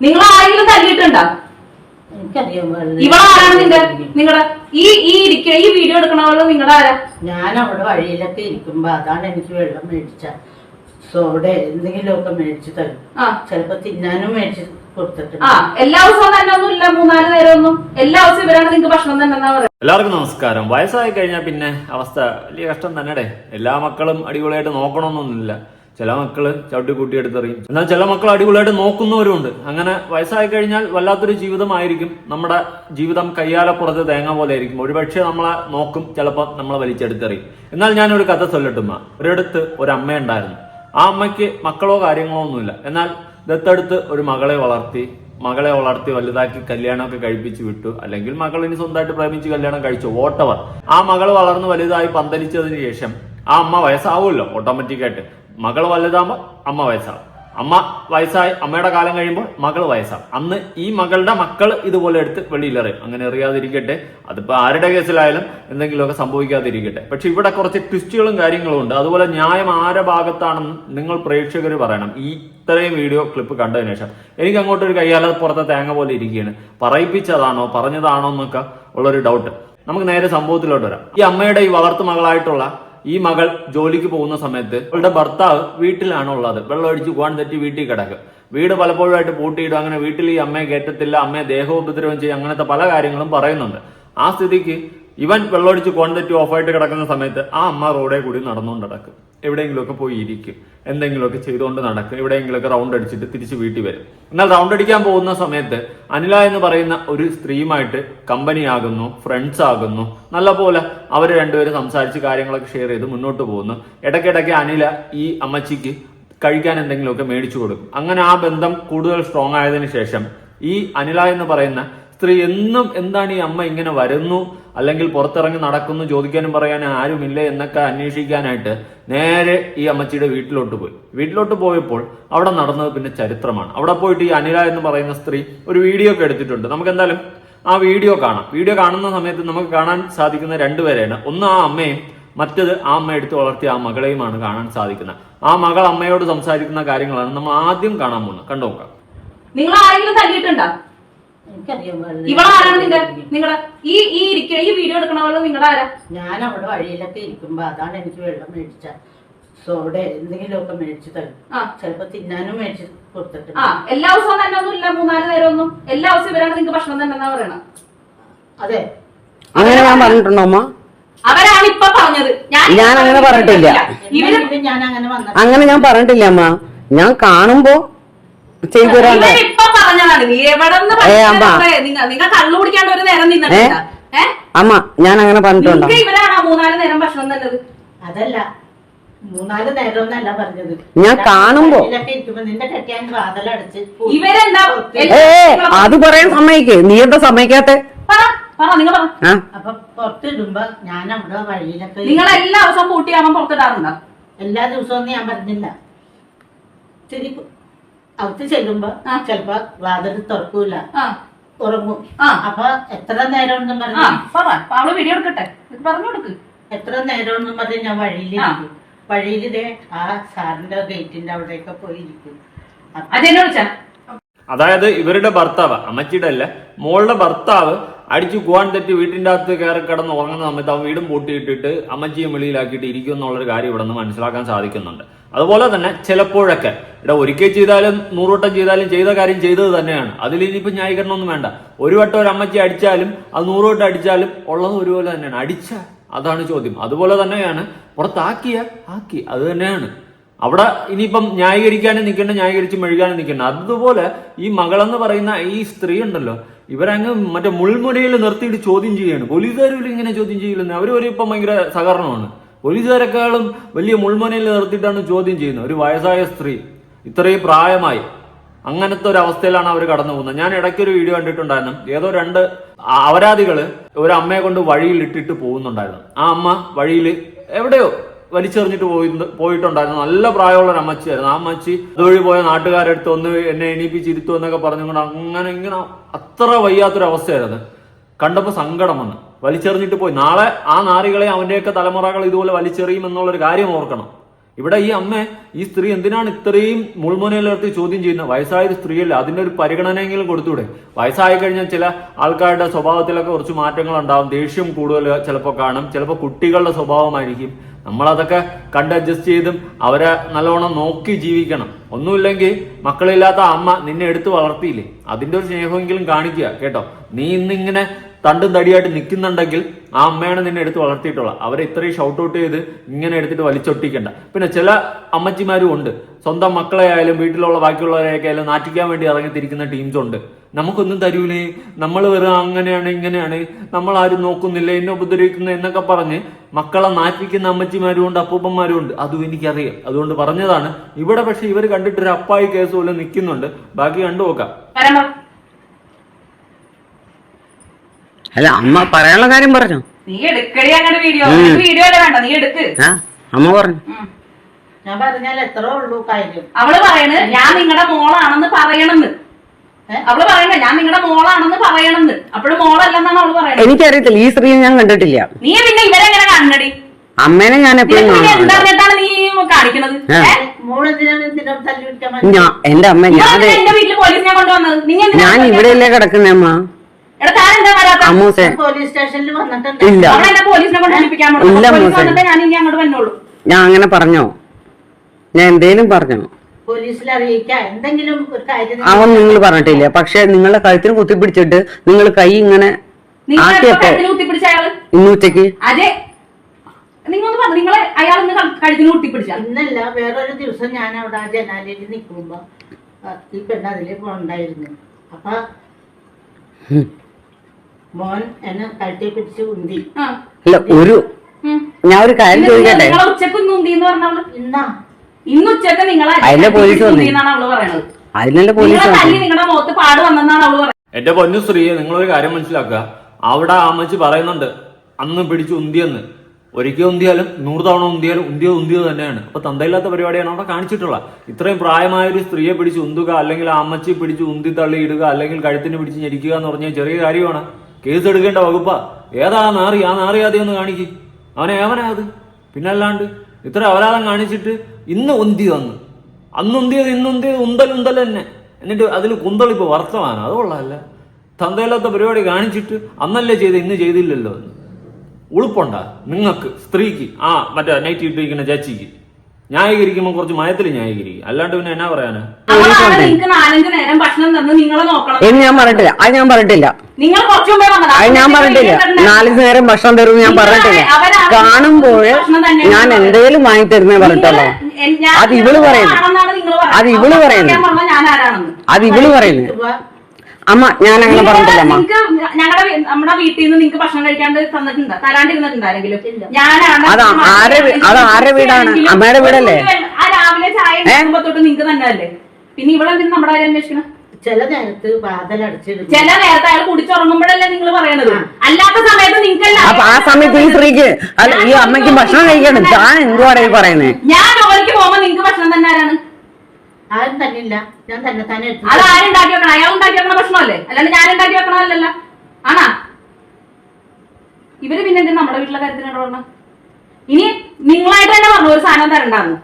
നിങ്ങൾ ആരെങ്കിലും തല്ലിയിട്ടുണ്ടോ. ഇവളാരാണ് നിന്റെ? നിങ്ങളുടെ ഈ ഈ ഇരിക്ക ഈ വീഡിയോ എടുക്കണവൾ നിങ്ങളുടെ ആരാ ഞാൻ അവിടെ വഴിയിലൊക്കെ ഇരിക്കുമ്പോ അതാണ് എനിക്ക് വെള്ളം മേടിച്ച. സോഡ എന്തെങ്കിലുമൊക്കെ മേടിച്ചു തരും. ആ. ചിലപ്പോ തിന്നാനും മേടിച്ച് കൊടുത്തിട്ടുണ്ട്. ആ എല്ലാ ദിവസവും തന്നെ ഒന്നും ഇല്ല മൂന്നാൽ നേരം ഒന്നും. എല്ലാ ദിവസവും ഇവരാണ് നിങ്ങൾക്ക് ഭക്ഷണം തന്നെ എന്നാ പറയുക എല്ലാവർക്കും നമസ്കാരം. വയസ്സായി കഴിഞ്ഞാൽ പിന്നെ അവസ്ഥ വലിയ കഷ്ടം തന്നെടേ. എല്ലാ മക്കളും അടിപൊളിയായിട്ട് നോക്കണമെന്നൊന്നുമില്ല ചില മക്കൾ ചവിട്ടി കൂട്ടി എടുത്തെറിയും. എന്നാൽ ചില മക്കൾ അടിപൊളിയായിട്ട് നോക്കുന്നവരുണ്ട് അങ്ങനെ വയസ്സായി കഴിഞ്ഞാൽ വല്ലാത്തൊരു ജീവിതമായിരിക്കും. നമ്മുടെ ജീവിതം കയ്യാലപ്പുറത്ത് തേങ്ങ പോലെ ആയിരിക്കും. ഒരുപക്ഷെ നമ്മളെ നോക്കും ചിലപ്പോൾ നമ്മളെ വലിച്ചെടുത്തെറിയും. എന്നാൽ ഞാനൊരു കഥ ചൊല്ലട്ടുമ്മ. ഒരിടത്ത് ഒരു അമ്മ ഉണ്ടായിരുന്നു ആ അമ്മയ്ക്ക് മക്കളോ കാര്യങ്ങളോ ഒന്നുമില്ല. എന്നാൽ ദത്തെടുത്ത് ഒരു മകളെ വളർത്തി മകളെ വളർത്തി വലുതാക്കി കല്യാണമൊക്കെ കഴിപ്പിച്ച് വിട്ടു. അല്ലെങ്കിൽ മകൾ ഇനി സ്വന്തമായിട്ട് പ്രേമിച്ച് കല്യാണം കഴിച്ചു വോട്ടവർ ആ മകൾ വളർന്ന് വലുതായി പന്തലിച്ചതിന് ശേഷം ആ അമ്മ വയസ്സാവുമല്ലോ ഓട്ടോമാറ്റിക്കായിട്ട് മകൾ വലുതാകുമ്പോൾ അമ്മ വയസ്സാവും. അമ്മ വയസ്സായി അമ്മയുടെ കാലം കഴിയുമ്പോൾ മകൾ വയസ്സാണ് അന്ന് ഈ മകളുടെ മക്കൾ ഇതുപോലെ എടുത്ത് വെളിയിലെറിയും. അങ്ങനെ എറിയാതിരിക്കട്ടെ അതിപ്പോ ആരുടെ കേസിലായാലും എന്തെങ്കിലുമൊക്കെ സംഭവിക്കാതിരിക്കട്ടെ. പക്ഷെ ഇവിടെ കുറച്ച് ട്വിസ്റ്റുകളും കാര്യങ്ങളും ഉണ്ട്. അതുപോലെ ന്യായം ആരുടെ ഭാഗത്താണെന്ന് നിങ്ങൾ പ്രേക്ഷകർ പറയണം. ഈ ഇത്രയും വീഡിയോ ക്ലിപ്പ് കണ്ടതിന് ശേഷം. എനിക്ക് അങ്ങോട്ടൊരു കയ്യാലത് പുറത്തെ തേങ്ങ പോലെ ഇരിക്കുകയാണ്. പറയിപ്പിച്ചതാണോ പറഞ്ഞതാണോ എന്നൊക്കെ ഉള്ളൊരു ഡൗട്ട് നമുക്ക് നേരെ സംഭവത്തിലോട്ട് വരാം. ഈ അമ്മയുടെ ഈ വളർത്തു മകളായിട്ടുള്ള ഈ മകൾ ജോലിക്ക് പോകുന്ന സമയത്ത് അവളുടെ ഭർത്താവ് വീട്ടിലാണ് ഉള്ളത്. വെള്ളം അടിച്ച് പോകാൻ തെറ്റി വീട്ടിൽ കിടക്കും. വീട് പലപ്പോഴായിട്ട് പൂട്ടിയിടും. അങ്ങനെ വീട്ടിൽ ഈ അമ്മയെ കയറ്റത്തില്ല അമ്മയെ ദേഹോപദ്രവം ചെയ്യും അങ്ങനത്തെ പല കാര്യങ്ങളും പറയുന്നുണ്ട്. ആ സ്ഥിതിക്ക് ഇവൻ വെള്ളമടിച്ച് കോൺ തെറ്റി ഓഫായിട്ട് കിടക്കുന്ന സമയത്ത് ആ അമ്മ റോഡേ കൂടി നടന്നുകൊണ്ട് നടക്കും. എവിടെയെങ്കിലുമൊക്കെ പോയി ഇരിക്കും എന്തെങ്കിലുമൊക്കെ ചെയ്തുകൊണ്ട് നടക്കും. എവിടെയെങ്കിലുമൊക്കെ റൗണ്ട് അടിച്ചിട്ട് തിരിച്ച് വീട്ടിൽ വരും. എന്നാൽ റൗണ്ട് അടിക്കാൻ പോകുന്ന സമയത്ത് അനില എന്ന് പറയുന്ന ഒരു സ്ത്രീയുമായിട്ട് കമ്പനി ആകുന്നു ഫ്രണ്ട്സ് ആകുന്നു. നല്ല പോലെ അവർ രണ്ടുപേരും സംസാരിച്ച് കാര്യങ്ങളൊക്കെ ഷെയർ ചെയ്ത് മുന്നോട്ട് പോകുന്നു. ഇടയ്ക്കിടയ്ക്ക് അനില ഈ അമ്മച്ചിക്ക് കഴിക്കാൻ എന്തെങ്കിലുമൊക്കെ മേടിച്ചു കൊടുക്കും. അങ്ങനെ ആ ബന്ധം കൂടുതൽ സ്ട്രോങ് ആയതിനു ശേഷം ഈ അനില എന്ന് പറയുന്ന സ്ത്രീ എന്നും എന്താണ് ഈ അമ്മ ഇങ്ങനെ വരുന്നു? അല്ലെങ്കിൽ പുറത്തിറങ്ങി നടക്കുന്നു ചോദിക്കാനും പറയാനും ആരുമില്ല എന്നൊക്കെ അന്വേഷിക്കാനായിട്ട് നേരെ ഈ അമ്മച്ചിയുടെ വീട്ടിലോട്ട് പോയി. വീട്ടിലോട്ട് പോയപ്പോൾ അവിടെ നടന്നത് പിന്നെ ചരിത്രമാണ്. അവിടെ പോയിട്ട് ഈ അനില എന്ന് പറയുന്ന സ്ത്രീ ഒരു വീഡിയോ ഒക്കെ എടുത്തിട്ടുണ്ട്. നമുക്ക് എന്തായാലും ആ വീഡിയോ കാണാം. വീഡിയോ കാണുന്ന സമയത്ത് നമുക്ക് കാണാൻ സാധിക്കുന്ന രണ്ടുപേരെയാണ് ഒന്ന് ആ അമ്മയും മറ്റത് ആ അമ്മ എടുത്ത് വളർത്തിയ ആ മകളെയുമാണ് കാണാൻ സാധിക്കുന്നത്. ആ മകൾ അമ്മയോട് സംസാരിക്കുന്ന കാര്യങ്ങളാണ് നമ്മൾ ആദ്യം കാണാൻ പോകുന്നത്. കണ്ടു നോക്കാം. നിങ്ങൾ ആരെങ്കിലും തല്ലിയിട്ടുണ്ടോ? എനിക്കറിയാൻ ആരാണ് നിങ്ങൾ നിന്റെ നിങ്ങളുടെ ഈ ഈ ഇരിക്കണ ഈ വീഡിയോ എടുക്കണവൾ നിങ്ങളുടെ ആരാ ഞാൻ അവിടെ വഴിയിലൊക്കെ ഇരിക്കുമ്പോ അതാണ് എനിക്ക് വെള്ളം മേടിച്ച. സോഡ എന്തെങ്കിലുമൊക്കെ മേടിച്ചു തരും. ആ. ചിലപ്പോ തിന്നാനും മേടിച്ച് കൊടുത്തിട്ടുണ്ട് ആ എല്ലാ ദിവസവും തന്നെ ഒന്നും ഇല്ല മൂന്നാൽ നേരം ഒന്നും എല്ലാ ദിവസവും ഇവരാണ് നിങ്ങൾക്ക് ഭക്ഷണം തന്നെ എന്നാ പറയണത് അതെ. അങ്ങനെ ഞാൻ പറഞ്ഞിട്ടുണ്ടോ അമ്മ? അവരാണ് ഇപ്പൊ പറഞ്ഞത്. ഞാൻ അങ്ങനെ പറഞ്ഞിട്ടില്ല. ഇവർ ഞാൻ അങ്ങനെ അങ്ങനെ ഞാൻ പറഞ്ഞിട്ടില്ല അമ്മ. ഞാൻ കാണുമ്പോ ചെയ്തു തരാണ്ട് ഇവരിപ്പൊ പറഞ്ഞതാണ്. നീ എവിടെ. നിങ്ങൾ നിങ്ങൾ കള്ളു കുടിക്കാണ്ട് ഒരു നേരം നിന്നിട്ടില്ല. അമ്മ ഞാൻ അങ്ങനെ പറഞ്ഞിട്ടുണ്ടോ. നിങ്ങൾക്ക് ഇവരാണോ മൂന്നാൽ നേരം ഭക്ഷണം അതല്ല. മൂന്നാൽ പറഞ്ഞത്. ഞാൻ കാണുമ്പോ. ഇവരെന്താ? അത് പറയാൻ സമ്മതിക്ക്. നീ എന്താ സമ്മതിക്കാത്തെ? പറ പറ നിങ്ങൾ പറ. ആ? അപ്പൊ ഞാൻ അവിടെ വഴിയിലൊക്കെ നിങ്ങൾ എല്ലാ ദിവസവും പൂട്ടിയാവാൻ പുറത്തിടാറുണ്ടോ? എല്ലാ ദിവസവും ഞാൻ പറഞ്ഞില്ല. ശരി അകത്ത് ചെല്ലുമ്പോ. ചെലപ്പോ വാതിൽ തുറക്കൂല. ഉറങ്ങും. ആ. അപ്പൊ എത്ര നേരം ഒന്നും പറഞ്ഞു. വീഡിയോ എടുക്കട്ടെ. പറഞ്ഞു കൊടുക്ക്. എത്ര നേരം ഒന്നും പറഞ്ഞ് ഞാൻ വഴിയിൽ വഴിയിലിതേ ആ സാറിന്റെ ഗേറ്റിന്റെ അവിടെയൊക്കെ പോയിരിക്കും. അതെന്നെ വിളിച്ചാ? അതായത് ഇവരുടെ ഭർത്താവ് അമ്മച്ചിയുടെ അല്ല മോളുടെ ഭർത്താവ് അടിച്ചു പോകാൻ തെറ്റി വീട്ടിന്റെ അകത്ത് കയറി കിടന്ന് ഉറങ്ങുന്ന സമയത്ത് അവൻ വീടും പൂട്ടിയിട്ടിട്ട് അമ്മച്ചിയും വെളിയിലാക്കിയിട്ട് ഇരിക്കും എന്നുള്ളൊരു കാര്യം ഇവിടെ നിന്ന് മനസ്സിലാക്കാൻ സാധിക്കുന്നുണ്ട്. അതുപോലെ തന്നെ ചിലപ്പോഴൊക്കെ ഇവിടെ ഒരിക്കൽ ചെയ്താലും നൂറുവട്ടം ചെയ്താലും ചെയ്ത കാര്യം ചെയ്തത് തന്നെയാണ്. അതിൽ ഇനിയിപ്പോൾ ന്യായീകരണമൊന്നും വേണ്ട. ഒരു വട്ടം ഒരു അമ്മച്ചി അടിച്ചാലും അത് നൂറുവട്ടം അടിച്ചാലും ഉള്ളത് ഒരുപോലെ തന്നെയാണ്. അടിച്ച അതാണ് ചോദ്യം. അതുപോലെ തന്നെയാണ് പുറത്താക്കിയ ആക്കി. അത് തന്നെയാണ്. അവിടെ ഇനിയിപ്പം ന്യായീകരിക്കാനും നിൽക്കേണ്ട ന്യായീകരിച്ച് മെഴുകാനും നിൽക്കേണ്ട. അതുപോലെ ഈ മകളെന്ന് പറയുന്ന ഈ സ്ത്രീ ഉണ്ടല്ലോ ഇവരങ്ങ് മറ്റേ മുൾമുനയിൽ നിർത്തിയിട്ട് ചോദ്യം ചെയ്യാണ്. പോലീസുകാരും ഇങ്ങനെ ചോദ്യം ചെയ്യില്ലെന്ന് അവർ ഒരു ഇപ്പം ഭയങ്കര സഹകരണമാണ്. പോലീസുകാരെക്കാളും വലിയ മുൾമുനയിൽ നിർത്തിയിട്ടാണ് ചോദ്യം ചെയ്യുന്നത്. ഒരു വയസ്സായ സ്ത്രീ ഇത്രയും പ്രായമായി അങ്ങനത്തെ ഒരു അവസ്ഥയിലാണ് അവർ കടന്നു പോകുന്നത്. ഞാൻ ഇടയ്ക്ക് ഒരു വീഡിയോ കണ്ടിട്ടുണ്ടായിരുന്നു. ഏതോ രണ്ട് അ- അപരാധികൾ ഒരു അമ്മയെ കൊണ്ട് വഴിയിൽ ഇട്ടിട്ട് പോകുന്നുണ്ടായിരുന്നു. ആ അമ്മ വഴിയിൽ എവിടെയോ വലിച്ചെറിഞ്ഞിട്ട് പോയി പോയിട്ടുണ്ടായിരുന്നു. നല്ല പ്രായമുള്ള ഒരു അമ്മച്ചിയായിരുന്നു. ആ അമ്മച്ചി അതുവഴി പോയ നാട്ടുകാരെടുത്ത് ഒന്ന് എന്നെ എണീപ്പിച്ചിരുത്തു എന്നൊക്കെ പറഞ്ഞുകൊണ്ട് അങ്ങനെ ഇങ്ങനെ അത്ര വയ്യാത്തൊരു അവസ്ഥയായിരുന്നു. കണ്ടപ്പോൾ സങ്കടം വന്ന്. വലിച്ചെറിഞ്ഞിട്ട് പോയി. നാളെ ആ നാറികളെ അവന്റെയൊക്കെ തലമുറകൾ ഇതുപോലെ വലിച്ചെറിയും എന്നുള്ളൊരു കാര്യം ഓർക്കണം. ഇവിടെ ഈ അമ്മ ഈ സ്ത്രീ എന്തിനാണ് ഇത്രയും മുൾമുനയിലിർത്തി ചോദ്യം ചെയ്യുന്നത്? വയസ്സായ സ്ത്രീയല്ല അതിന്റെ ഒരു പരിഗണനയെങ്കിലും കൊടുത്തൂടെ? വയസ്സായി കഴിഞ്ഞാൽ ചില ആൾക്കാരുടെ സ്വഭാവത്തിലൊക്കെ കുറച്ച് മാറ്റങ്ങൾ ഉണ്ടാവും ദേഷ്യം കൂടുതൽ ചിലപ്പോൾ കാണും. ചിലപ്പോൾ കുട്ടികളുടെ സ്വഭാവമായിരിക്കും. നമ്മളതൊക്കെ കണ്ട് അഡ്ജസ്റ്റ് ചെയ്തും അവരെ നല്ലവണ്ണം നോക്കി ജീവിക്കണം. ഒന്നുമില്ലെങ്കിൽ മക്കളില്ലാത്ത അമ്മ നിന്നെ എടുത്ത് വളർത്തിയില്ലേ? അതിന്റെ ഒരു സ്നേഹമെങ്കിലും കാണിക്കുക കേട്ടോ. നീ ഇന്നിങ്ങനെ തണ്ടും തടിയായിട്ട് നിൽക്കുന്നുണ്ടെങ്കിൽ ആ അമ്മയാണ് നിന്നെ എടുത്ത് വളർത്തിയിട്ടുള്ളത്. അവരെ ഇത്രയും ഷൗട്ട് ഔട്ട് ചെയ്ത് ഇങ്ങനെ എടുത്തിട്ട് വലിച്ചൊട്ടിക്കണ്ട. പിന്നെ ചില അമ്മച്ചിമാരും ഉണ്ട്. സ്വന്തം മക്കളെ ആയാലും വീട്ടിലുള്ള ബാക്കിയുള്ളവരെയൊക്കെ ആയാലും നാറ്റിക്കാൻ വേണ്ടി ഇറങ്ങിത്തിരിക്കുന്ന ടീംസ് ഉണ്ട്. നമുക്കൊന്നും തരൂലേ? നമ്മൾ വെറും അങ്ങനെയാണ് ഇങ്ങനെയാണ്. നമ്മൾ ആരും നോക്കുന്നില്ല എന്നെ ഉപദ്രവിക്കുന്നു എന്നൊക്കെ പറഞ്ഞ് മക്കളെ നാറ്റിക്കുന്ന അമ്മച്ചിമാരും ഉണ്ട് അപ്പൂപ്പന്മാരും ഉണ്ട്. അതും എനിക്കറിയാം. അതുകൊണ്ട് പറഞ്ഞതാണ് ഇവിടെ പക്ഷെ ഇവർ കണ്ടിട്ട് ഒരു അപ്പായി കേസ് പോലെ നിൽക്കുന്നുണ്ട്. ബാക്കി കണ്ടു നോക്കാം. അല്ല അമ്മ പറയാനുള്ള കാര്യം പറഞ്ഞു? നീ എടുക്കടി അങ്ങനെ വീഡിയോ അല്ല വേണ്ട നീ എടുക്ക്. അമ്മ പറഞ്ഞു. ഞാൻ പറഞ്ഞാൽ എത്ര ഉള്ളൂ കാര്യം. അവൾ പറയണ് ഞാൻ നിങ്ങളുടെ മോളാണെന്ന് പറയണെന്ന്. ഏ? അവൾ പറയണ ഞാൻ നിങ്ങളുടെ മോളാണെന്ന് പറയണെന്ന്. അപ്പോഴും മോളല്ലെന്നാണ് അവൾ പറയണത്. എനിക്കറിയത്തില്ല ഈ സ്ത്രീയെ ഞാൻ കണ്ടിട്ടില്ല. നീ പിന്നെ ഇവരെങ്ങനെ കാണണടി? അമ്മേനെ ഞാൻ എപ്പോഴും എന്റെ അമ്മ ഞാൻ ഞാൻ ഇവിടെയല്ലേ കിടക്കുന്നേ അമ്മ? അമ്മൂസെ. പോലീസ് സ്റ്റേഷനിൽ വന്നിട്ടുണ്ട്. ഇല്ല. പോലീസിനെ കൊണ്ട് ഏൽപ്പിക്കാൻ. ഇല്ല. ഞാൻ ഇനി അങ്ങോട്ട് വന്നോളൂ. ഞാൻ അങ്ങനെ പറഞ്ഞോ? ഞാൻ എന്തേലും പറഞ്ഞോ? പോലീസിൽ അറിയിക്കാം. എന്തെങ്കിലും ഒരു കാര്യം അവൻ നിങ്ങൾ പറഞ്ഞിട്ടില്ല. പക്ഷെ നിങ്ങളെ കഴുത്തിന് കുത്തിപ്പിടിച്ചിട്ട് നിങ്ങൾ കൈ ഇങ്ങനെ നിങ്ങൾ ആക്കിയപ്പോ കഴുത്തിന് കുത്തിപ്പിടിച്ച അയാൾ? ഇന്ന് ഉച്ചയ്ക്ക് അതെ. നിങ്ങളൊന്ന് പറഞ്ഞു നിങ്ങളെ അയാൾ കഴുത്തിന് കുത്തിപ്പിടിച്ച? ഇന്നല്ല വേറൊരു ദിവസം ഞാൻ അവിടെ ആ ജനാലയിൽ നിൽക്കുമ്പോ ആ, ഈ പെണ്ണ് അതിലേ പോണ്ടായിരുന്നു അപ്പൊ. മോൻ എന്നെ കഴുത്തി പിടിച്ച് ഉന്തി അല്ല ഒരു ഞാൻ ഒരു കാര്യം ചോദിക്കട്ടെ? നിങ്ങളെ ഉച്ചയ്ക്ക് ഉന്തി എന്ന് പറഞ്ഞവൾ ഇന്നാ? ഇന്ന് ഉച്ചയ്ക്ക് നിങ്ങളെ അതിലെ പോലീസ് വന്നേ. എന്നാണ് അവൾ പറയണത്. അതിനല്ലേ പോലീസ് നിങ്ങളുടെ മുഖത്ത് പാട് വന്നെന്നാണ് അവൾ പറയുന്നത് എന്റെ പൊന്നു സ്ത്രീയെ നിങ്ങളൊരു കാര്യം മനസ്സിലാക്കുക. അവിടെ ആ അമ്മച്ചി പറയുന്നുണ്ട് അന്ന് പിടിച്ച് ഉന്തിയെന്ന്. ഒരിക്കൽ ഉന്തിയാലും നൂറ് തവണ ഉന്തിയാലും ഉന്തിയത് ഉന്തിയത് തന്നെയാണ്. അപ്പൊ തന്തയില്ലാത്ത പരിപാടിയാണ് അവിടെ കാണിച്ചിട്ടുള്ളത് ഇത്രയും പ്രായമായ ഒരു സ്ത്രീയെ പിടിച്ച് ഉന്തുക അല്ലെങ്കിൽ ആ അമ്മച്ചി പിടിച്ച് ഉന്തി തള്ളി ഇടുക അല്ലെങ്കിൽ കഴുത്തിന് പിടിച്ച് ഞെരിക്കുക എന്ന് പറഞ്ഞാൽ ചെറിയ കാര്യമാണ്. കേസ് എടുക്കേണ്ട വകുപ്പാ. ഏതാ നാറി? ആ നാറിയാതെ ഒന്ന് കാണിക്ക്. അവനെ ഏവനാ അത്. പിന്നല്ലാണ്ട് ഇത്ര അപരാധം കാണിച്ചിട്ട് ഇന്ന് ഉന്തി വന്ന് അന്ന് ഉന്തിയത് ഇന്ന് ഉന്തിയത് ഉന്തൽ ഉന്തൽ തന്നെ. എന്നിട്ട് അതിൽ കുന്തളിപ്പ് വർത്തമാനം. അത് കൊള്ളാമല്ല തന്തയില്ലാത്ത പരിപാടി കാണിച്ചിട്ട് അന്നല്ലേ ചെയ്ത് ഇന്ന് ചെയ്തില്ലല്ലോ ഉളുപ്പുണ്ടാ. നിങ്ങൾക്ക് സ്ത്രീക്ക്. ആ മറ്റേ നൈറ്റ് ഇട്ടിരിക്കുന്ന ചേച്ചിക്ക്. ന്യായീകരിക്കുമ്പോൾ കുറച്ച് മയത്തിൽ ന്യായീകരിക്കും. അല്ലാണ്ട് പിന്നെ എന്നാ പറയാനാ? അവളാണ് നാലഞ്ച് നേരം ഭക്ഷണം നിങ്ങളെ നോക്കണം. എന്ന് ഞാൻ പറഞ്ഞിട്ടില്ല. അത് ഞാൻ പറഞ്ഞിട്ടില്ല. നിങ്ങൾ കുറച്ചു മുമ്പേ അത് ഞാൻ പറഞ്ഞിട്ടില്ല. നാല് നേരം ഭക്ഷണം തരും ഞാൻ പറഞ്ഞിട്ടില്ല. കാണുമ്പോൾ ഞാൻ എന്തേലും വാങ്ങി തരുന്നേ പറഞ്ഞിട്ടുള്ളൂ അത് ഇവൾ പറയുന്നു. അത് ഇവൾ പറയുന്നു. ഞാൻ ആരാണെന്ന് അത് ഇവൾ പറയുന്നത്. ഇവ അമ്മ ഞാൻ അങ്ങനെ പറഞ്ഞിട്ടില്ല അമ്മ. ഞങ്ങളുടെ നമ്മുടെ വീട്ടിൽ നിന്ന് നിങ്ങൾക്ക് ഭക്ഷണം കഴിക്കാണ്ട് തന്നിട്ടുണ്ട്? തരാണ്ടിരുന്നിട്ടുണ്ട് ആരെങ്കിലും? ഞാനാണ് അത് ആരെ അത് ആരെ വീടാണ്? അമ്മയുടെ വീടല്ലേ? ആ രാവിലെ ചായ തൊട്ട് നിങ്ങൾക്ക് തന്നെ അല്ലേ പിന്നെ ഇവിടെ എന്തിനും നമ്മുടെ കാര്യം അന്വേഷിക്കണം? ചില നേരത്ത് വാതിലടച്ചിടും ചില നേരത്തെ അയാൾ കുടിച്ചുറങ്ങുമ്പോഴല്ലേ നിങ്ങൾ പറയണത്? അല്ലാത്ത സമയത്ത് നിങ്ങൾക്കല്ല അപ്പൊ ആ സമയത്ത് ഈ സ്ത്രീക്ക് അല്ല ഈ അമ്മയ്ക്ക് ഭക്ഷണം കഴിക്കണം. ഞാൻ എന്തുവാണ് ഈ പറയുന്നത് ഞാൻ ജോലിക്ക് പോകുമ്പോ നിങ്ങൾക്ക് ഭക്ഷണം തന്നെ തന്നില്ല ഞാൻ തന്നെ തന്നെ അത് ആരുണ്ടാക്കി വെക്കണം? അയാൾ ഉണ്ടാക്കി വെക്കണ ഭക്ഷണമല്ലേ അല്ലാണ്ട് ഞാൻ ഉണ്ടാക്കി വെക്കണമല്ലല്ലോ ആണാ? ഇവർ പിന്നെ എന്തിനാ നമ്മുടെ വീട്ടിലെ കാര്യത്തിന് ഇടപെടണം ഇനി നിങ്ങളായിട്ട് തന്നെ പറഞ്ഞു ഒരു സാധനം തരണ്ടാന്ന്.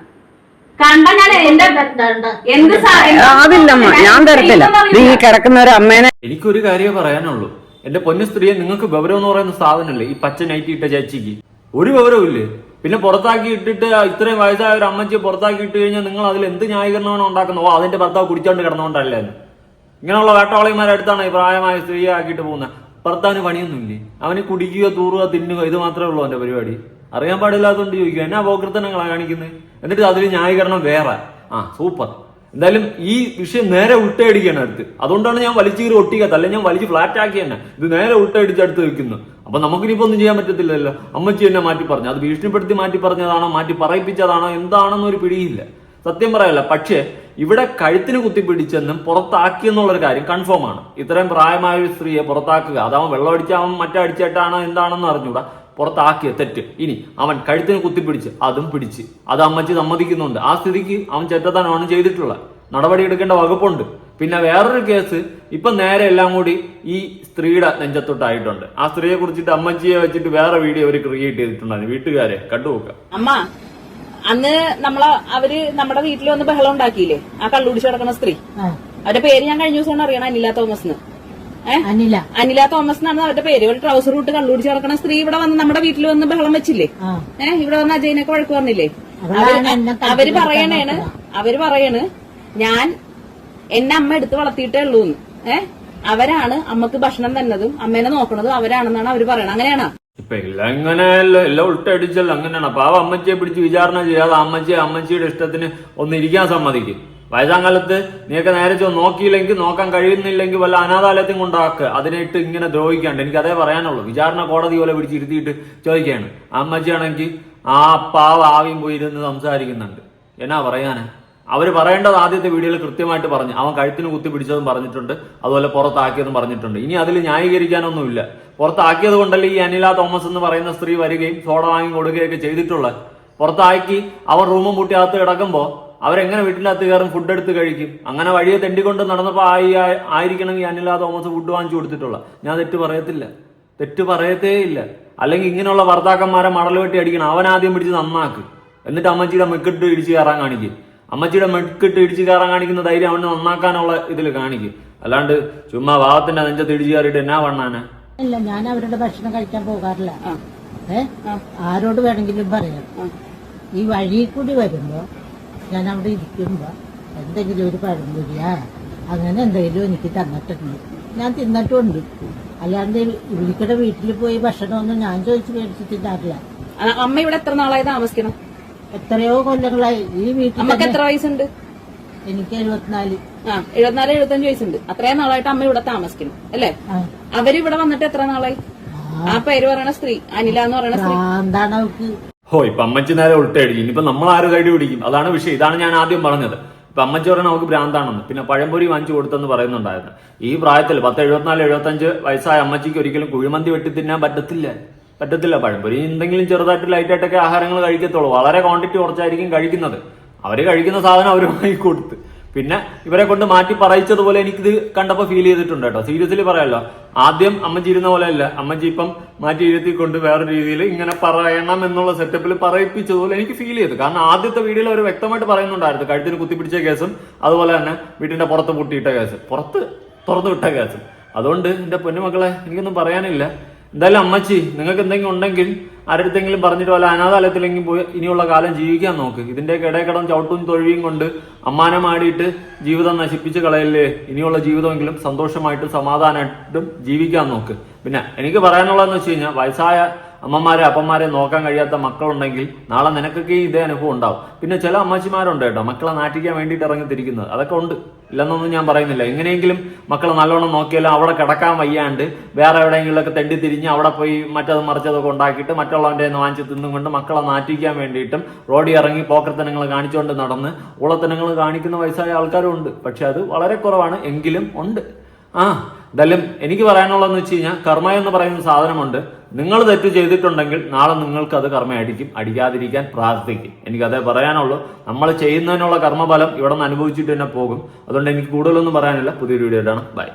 കണ്ട ഞാൻ എന്റെ എന്ത് അതില്ലമ്മ. ഞാൻ തരത്തില്ല. നീ ഈ കിടക്കുന്ന ഒരു അമ്മേനെ എനിക്കൊരു കാര്യമേ പറയാനുള്ളൂ. എന്റെ പൊന്നു സ്ത്രീയെ നിങ്ങൾക്ക് ഗൗരവം എന്ന് പറയുന്ന സാധനമല്ലേ ഈ പച്ച നൈറ്റി ഇട്ട ചേച്ചിക്ക്? ഒരു വിവരവും ഇല്ലേ പിന്നെ പുറത്താക്കി ഇട്ടിട്ട് ഇത്രയും വയസ്സായ ഒരു അമ്മച്ചിയെ പുറത്താക്കി ഇട്ട് കഴിഞ്ഞാൽ നിങ്ങൾ അതിൽ എന്ത് ന്യായീകരണമാണ് ഉണ്ടാക്കുന്നത്? ഓ അതിന്റെ ഭർത്താവ് കുടിച്ചോണ്ട് കിടന്നുകൊണ്ടല്ലേ ഇങ്ങനെയുള്ള വേട്ടവാളിമാരെ അടുത്താണ് ഈ പ്രായമായ സ്ത്രീയെ ആക്കിയിട്ട് പോകുന്നത്. ഭർത്താവിന് പണിയൊന്നുമില്ലേ? അവന് കുടിക്കുക തൂറുക തിന്നുക ഇത് മാത്രമേ ഉള്ളൂ അവന്റെ പരിപാടി. അറിയാൻ പാടില്ലാത്തതുകൊണ്ട് ചോദിക്കുക എന്നാ അപോകൃത്തനങ്ങളാണ് കാണിക്കുന്നത് എന്നിട്ട് അതിൽ ന്യായീകരണം വേറെ. ആ സൂപ്പർ. എന്തായാലും ഈ വിഷയം നേരെ ഉൾട്ടയടിക്കുകയാണ് അടുത്ത്. അതുകൊണ്ടാണ് ഞാൻ വലിച്ചു കീറി ഒട്ടിക്കാത്ത അല്ലെങ്കിൽ ഞാൻ വലിച്ച് ഫ്ലാറ്റ് ആക്കി തന്നെ ഇത് നേരെ ഉൾട്ടയടിച്ച് അടുത്ത് വെക്കുന്നു. അപ്പൊ നമുക്കിനിപ്പോ ഒന്നും ചെയ്യാൻ പറ്റത്തില്ലല്ലോ. അമ്മച്ചി എന്നെ മാറ്റി പറഞ്ഞു. അത് ഭീഷണിപ്പെടുത്തി മാറ്റി പറഞ്ഞതാണോ മാറ്റി പറയിപ്പിച്ചതാണോ എന്താണെന്നൊരു പിടിയില്ല. സത്യം പറയല്ല. പക്ഷേ ഇവിടെ കഴുത്തിന് കുത്തിപ്പിടിച്ചെന്നും പുറത്താക്കിയെന്നുള്ളൊരു കാര്യം കൺഫേം ആണ്. ഇത്രയും പ്രായമായ ഒരു സ്ത്രീയെ പുറത്താക്കുക. അതാവൻ വെള്ളം അടിച്ചാവൻ മറ്റേ അടിച്ചിട്ടാണോ എന്താണെന്ന് അറിഞ്ഞൂടാ. പുറത്താക്കിയ തെറ്റ്. ഇനി അവൻ കഴുത്തിന് കുത്തിപ്പിടിച്ച് അതും പിടിച്ച്. അത് അമ്മച്ചി സമ്മതിക്കുന്നുണ്ട്. ആ സ്ഥിതിക്ക് അവൻ ചെറ്റത്താനാണ് ചെയ്തിട്ടുള്ളത് നടപടി എടുക്കേണ്ട വകുപ്പുണ്ട്. പിന്നെ വേറൊരു കേസ് ഇപ്പൊ നേരെ എല്ലാം കൂടി ഈ സ്ത്രീയുടെ നെഞ്ചത്തൊട്ടായിട്ടുണ്ട്. ആ സ്ത്രീയെ കുറിച്ചിട്ട് അമ്മച്ചിയെ വെച്ചിട്ട് വേറെ വീഡിയോ അവർ ക്രിയേറ്റ് ചെയ്തിട്ടുണ്ടായിരുന്നു. വീട്ടുകാരെ കണ്ടുപോക്ക അമ്മ അന്ന് നമ്മളെ അവർ നമ്മുടെ വീട്ടിൽ വന്ന് ബഹളം ഉണ്ടാക്കിയില്ലേ? ആ കള്ളുടിച്ച് കിടക്കുന്ന സ്ത്രീ. അവരുടെ പേര് ഞാൻ കഴിഞ്ഞ ദിവസം അറിയണം അനില തോമസ് അനില. അനില തോമസ് എന്നാണ് അവരുടെ പേര്. ഒരു ട്രൗസർ ഇട്ട് കള്ളുടിച്ച് കിടക്കുന്ന സ്ത്രീ ഇവിടെ വന്ന് നമ്മുടെ വീട്ടിൽ വന്ന് ബഹളം വെച്ചില്ലേ? ഏഹ് ഇവിടെ വന്ന് അജയനൊക്കെ വഴക്ക് പറഞ്ഞില്ലേ? അവർ പറയണേണ് അവർ പറയണ് ഞാൻ എന്നെ അമ്മ എടുത്ത് വളർത്തിയിട്ടേ ഉള്ളൂന്ന്. ഏഹ് അവരാണ് അമ്മയ്ക്ക് ഭക്ഷണം തന്നതും അമ്മേനെ നോക്കണതും അവരാണെന്നാണ് അവർ പറയണത്. അങ്ങനെയാണോ? ഇപ്പൊ എല്ലാം ഇങ്ങനെയല്ലോ എല്ലാം ഉൾട്ടടിച്ചല്ലോ അങ്ങനെയാണ്. ആ അമ്മച്ചിയെ പിടിച്ച് വിചാരണ ചെയ്യാതെ അമ്മച്ചിയെ അമ്മച്ചിയുടെ ഇഷ്ടത്തിന് ഒന്നിരിക്കാൻ സമ്മതിക്കും. വയസ്സാം കാലത്ത് നീയൊക്കെ നേരെ ചോ നോക്കിയില്ലെങ്കിൽ നോക്കാൻ കഴിയുന്നില്ലെങ്കിൽ വല്ല അനാഥാലയത്തിൽ കൊണ്ടാക്കുക അതിനായിട്ട് ഇങ്ങനെ ദ്രോഹിക്കാണ്ട്. എനിക്ക് അതേ പറയാനുള്ളൂ. വിചാരണ കോടതി പോലെ പിടിച്ച് ഇരുത്തിയിട്ട് ചോദിക്കുകയാണ്. അമ്മച്ചിയാണെങ്കിൽ ആ പാവ ആവിയും പോയിരുന്ന് സംസാരിക്കുന്നുണ്ട്. എന്നാ പറയാനാ? അവർ പറയേണ്ടത് ആദ്യത്തെ വീഡിയോയിൽ കൃത്യമായിട്ട് പറഞ്ഞു. അവൻ കഴുത്തിന് കുത്തി പിടിച്ചതും പറഞ്ഞിട്ടുണ്ട്. അതുപോലെ പുറത്താക്കിയതും പറഞ്ഞിട്ടുണ്ട്. ഇനി അതിൽ ന്യായീകരിക്കാനൊന്നുമില്ല. പുറത്താക്കിയത് കൊണ്ടല്ലേ ഈ അനില തോമസ് എന്ന് പറയുന്ന സ്ത്രീ വരികയും സോഡ വാങ്ങി കൊടുക്കുകയൊക്കെ ചെയ്തിട്ടുള്ളത്? പുറത്താക്കി അവർ റൂമും പൂട്ടി അകത്ത് കിടക്കുമ്പോൾ അവരെങ്ങനെ വീട്ടിന്റെ അകത്ത് കയറും? ഫുഡ് എടുത്ത് കഴിക്കും. അങ്ങനെ വഴിയെ തെണ്ടിക്കൊണ്ട് നടന്നപ്പോൾ ആയി ആയിരിക്കണം ഈ അനില തോമസ് ഫുഡ് വാങ്ങിച്ചു കൊടുത്തിട്ടുള്ള ഞാൻ തെറ്റ് പറയത്തില്ല. തെറ്റ് പറയത്തേ ഇല്ല. അല്ലെങ്കിൽ ഇങ്ങനെയുള്ള ഭർത്താക്കന്മാരെ മടൽ വെട്ടി അടിക്കണം. അവൻ ആദ്യം പിടിച്ച് നന്നാക്ക്. എന്നിട്ട് അമ്മച്ചിയുടെ മെക്കിട്ട് ഇടിച്ച് കയറാൻ കാണിക്കും. അമ്മച്ചിയുടെ മെക്കിട്ട് ഇടിച്ച് കയറാൻ കാണിക്കുന്ന ധൈര്യം അവനെ നന്നാക്കാനുള്ള ഇതിൽ കാണിക്കും. അല്ലാണ്ട് ചുമ്മാ ഭാവത്തിന്റെ നെഞ്ചത്ത് ഇടിച്ച് കയറിയിട്ട് എന്നാ വണ്ണാനെ? ഇല്ല ഞാൻ അവരുടെ ഭക്ഷണം കഴിക്കാൻ പോകാറില്ല. ഏ? ആരോട് വേണമെങ്കിലും പറയാം. ഈ വഴി കൂടി വരുമ്പോ ഞാൻ അവിടെ ഇരിക്കുമ്പോ എന്തെങ്കിലും ഒരു പഴംപൊരിയാ അങ്ങനെ എന്തെങ്കിലും എനിക്ക് തന്നിട്ടുണ്ട്. ഞാൻ തിന്നിട്ടുണ്ട്. അല്ലാണ്ട് ഇവിളിക്കടെ വീട്ടിൽ പോയി ഭക്ഷണമൊന്നും ഞാൻ ചോദിച്ചു മേടിച്ചിട്ടില്ല. അമ്മ ഇവിടെ എത്ര നാളായി താമസിക്കണം എത്രയോ കൊല്ലങ്ങളായി ഈ വീട്ടിൽ അമ്മയ്ക്ക് എത്ര വയസ്സുണ്ട്? എനിക്ക് എഴുപത്തിനാല്. ആ എഴുപത്തിനാല് എഴുപത്തഞ്ച് വയസ്സുണ്ട്. അത്രയും നാളായിട്ട് അമ്മ ഇവിടെ താമസിക്കുന്നു അല്ലേ? അവർ അവരിവിടെ വന്നിട്ട് എത്ര നാളായി? ആ. പേര് പറയണ സ്ത്രീ അനില എന്ന് പറയണ സ്ത്രീ. എന്താണ് അവർക്ക് ഓ ഇപ്പൊ അമ്മച്ചി നേരെ ഉൾട്ടടിക്കും ഇനിയിപ്പോ നമ്മൾ ആരും കൈ പിടിക്കും അതാണ് വിഷയം. ഇതാണ് ഞാൻ ആദ്യം പറഞ്ഞത്. ഇപ്പൊ അമ്മച്ചി പറഞ്ഞാൽ നമുക്ക് ഭ്രാന്താണെന്ന്. പിന്നെ പഴംപൊരി വാങ്ങിച്ചു കൊടുത്തെന്ന് പറയുന്നുണ്ടായിരുന്നു. ഈ പ്രായത്തിൽ പത്ത് എഴുപത്തിനാല് എഴുപത്തഞ്ച് വയസ്സായ അമ്മച്ചിക്ക് ഒരിക്കലും കുഴിമന്തി വെട്ടി തിന്നാൻ പറ്റത്തില്ല. പറ്റത്തില്ല പഴംപൊരി എന്തെങ്കിലും ചെറുതായിട്ട് ലൈറ്റായിട്ടൊക്കെ ആഹാരങ്ങൾ കഴിക്കത്തുള്ളൂ. വളരെ ക്വാണ്ടിറ്റി കുറച്ചായിരിക്കും കഴിക്കുന്നത്. അവർ കഴിക്കുന്ന സാധനം അവർ വാങ്ങി കൊടുത്ത്. പിന്നെ ഇവരെ കൊണ്ട് മാറ്റി പറയിച്ചതുപോലെ എനിക്കിത് കണ്ടപ്പോൾ ഫീൽ ചെയ്തിട്ടുണ്ട് കേട്ടോ. സീരിയസ്ലി പറയാലോ. ആദ്യം അമ്മച്ചി ഇരുന്ന പോലെ അല്ല. അമ്മച്ചി ഇപ്പം മാറ്റി ഇരുത്തിക്കൊണ്ട് വേറെ രീതിയിൽ ഇങ്ങനെ പറയണം എന്നുള്ള സെറ്റപ്പിൽ പറയിപ്പിച്ചതുപോലെ എനിക്ക് ഫീൽ ചെയ്തു. കാരണം ആദ്യത്തെ വീഡിയോയിൽ അവർ വ്യക്തമായിട്ട് പറയുന്നുണ്ടായിരുന്നു. കഴുത്തിന് കുത്തിപ്പിടിച്ച കേസും അതുപോലെ തന്നെ വീട്ടിന്റെ പുറത്ത് പൂട്ടിയിട്ട കേസ്. പുറത്ത് തുറന്നു വിട്ട കേസും. അതുകൊണ്ട് എന്റെ പൊന്നുമക്കളെ എനിക്കൊന്നും പറയാനില്ല. എന്തായാലും അമ്മച്ചി നിങ്ങൾക്ക് എന്തെങ്കിലും ഉണ്ടെങ്കിൽ ആരടുത്തെങ്കിലും പറഞ്ഞിട്ട് വല്ല അനാഥാലയത്തിലെങ്കിലും പോയി ഇനിയുള്ള കാലം ജീവിക്കാൻ നോക്ക്. ഇതിന്റെ കിടക്കടം ചവിട്ടും തൊഴിയും കൊണ്ട് അമ്മാനമാടിയിട്ട് ജീവിതം നശിപ്പിച്ച് കളയല്ലേ? ഇനിയുള്ള ജീവിതമെങ്കിലും സന്തോഷമായിട്ടും സമാധാനമായിട്ടും ജീവിക്കാൻ നോക്ക്. പിന്നെ എനിക്ക് പറയാനുള്ളതെന്ന് വെച്ച് കഴിഞ്ഞാൽ വയസ്സായ അമ്മമാരെ അപ്പന്മാരെ നോക്കാൻ കഴിയാത്ത മക്കളുണ്ടെങ്കിൽ നാളെ നിനക്കൊക്കെ ഇതേ അനുഭവം ഉണ്ടാവും. പിന്നെ ചില അമ്മച്ചിമാരുണ്ട് കേട്ടോ മക്കളെ നാട്ടിക്കാൻ വേണ്ടിയിട്ട് ഇറങ്ങി തിരിക്കുന്നത് അതൊക്കെ ഉണ്ട്. ഇല്ലെന്നൊന്നും ഞാൻ പറയുന്നില്ല. എങ്ങനെയെങ്കിലും മക്കളെ നല്ലോണം നോക്കിയാലും അവിടെ കിടക്കാൻ വയ്യാണ്ട് വേറെ എവിടെയെങ്കിലുമൊക്കെ തെണ്ടി തിരിഞ്ഞ് അവിടെ പോയി മറ്റത് മറിച്ചതൊക്കെ ഉണ്ടാക്കിയിട്ട് മറ്റുള്ളവന്റെ നിന്ന് വാങ്ങിച്ച് തിന്നും കൊണ്ട് മക്കളെ നാട്ടിക്കാൻ വേണ്ടിയിട്ടും റോഡിൽ ഇറങ്ങി പോക്കർത്തനങ്ങൾ കാണിച്ചുകൊണ്ട് നടന്ന് ഉളത്തനങ്ങൾ കാണിക്കുന്ന വയസ്സായ ആൾക്കാരും ഉണ്ട്. പക്ഷെ അത് വളരെ കുറവാണ്. എങ്കിലും ഉണ്ട്. ആ എന്തായാലും എനിക്ക് പറയാനുള്ളതെന്ന് വെച്ച് കഴിഞ്ഞാൽ കർമ്മ എന്ന് പറയുന്ന സാധനമുണ്ട്. നിങ്ങൾ തെറ്റ് ചെയ്തിട്ടുണ്ടെങ്കിൽ നാളെ നിങ്ങൾക്ക് അത് കർമ്മ അടിക്കും അടിക്കാതിരിക്കാൻ പ്രാർത്ഥിക്കും. എനിക്കതേ പറയാനുള്ളൂ. നമ്മൾ ചെയ്യുന്നതിനുള്ള കർമ്മഫലം ഇവിടെ നിന്ന് അനുഭവിച്ചിട്ട് തന്നെ പോകും. അതുകൊണ്ട് എനിക്ക് കൂടുതലൊന്നും പറയാനില്ല. പുതിയൊരു വീഡിയോ ഇടാണ് ബൈ